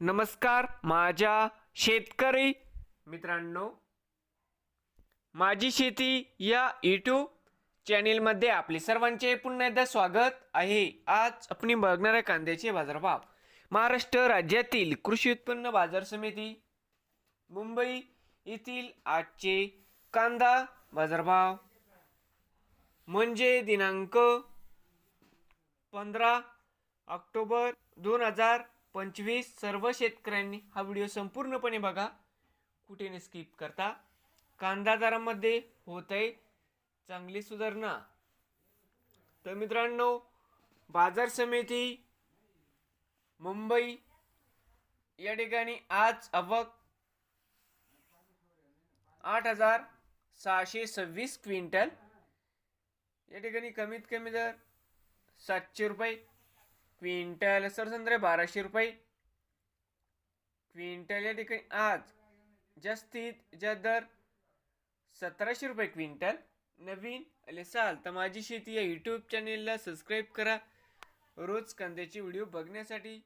नमस्कार माझ्या शेतकरी मित्रांनो माझी शेती या यूट्यूब चॅनेलमध्ये आपले सर्वांचे पुन्हा एकदा स्वागत आहे. आज आपण बघणार आहे कांद्याचे बाजारभाव. महाराष्ट्र राज्यातील कृषी उत्पन्न बाजार समिती मुंबई येथील आजचे कांदा बाजारभाव. म्हणजे दिनांक पंधरा ऑक्टोबर दोन हजार पंचवीस सर्व शेतकऱ्यांनी हा व्हिडिओ संपूर्णपणे बघा. कुठे नाही स्किप करता? कांदा दरामध्ये होत आहे चांगली सुधारणा. तर मित्रांनो बाजार समिती मुंबई या ठिकाणी आज आवक आठ हजार सहाशे सव्वीस क्विंटल. या ठिकाणी कमीत कमी दर सातशे रुपये. क्विंटल सरसंद्रे बाराशे रुपये. क्विंटल या ठिकाणी आज जास्तीत ज्या दर सतराशे रुपये क्विंटल. नवीन आले तर माझी शेती या यूट्यूब चॅनेलला सबस्क्राईब करा. रोज कांद्याचे व्हिडिओ बघण्यासाठी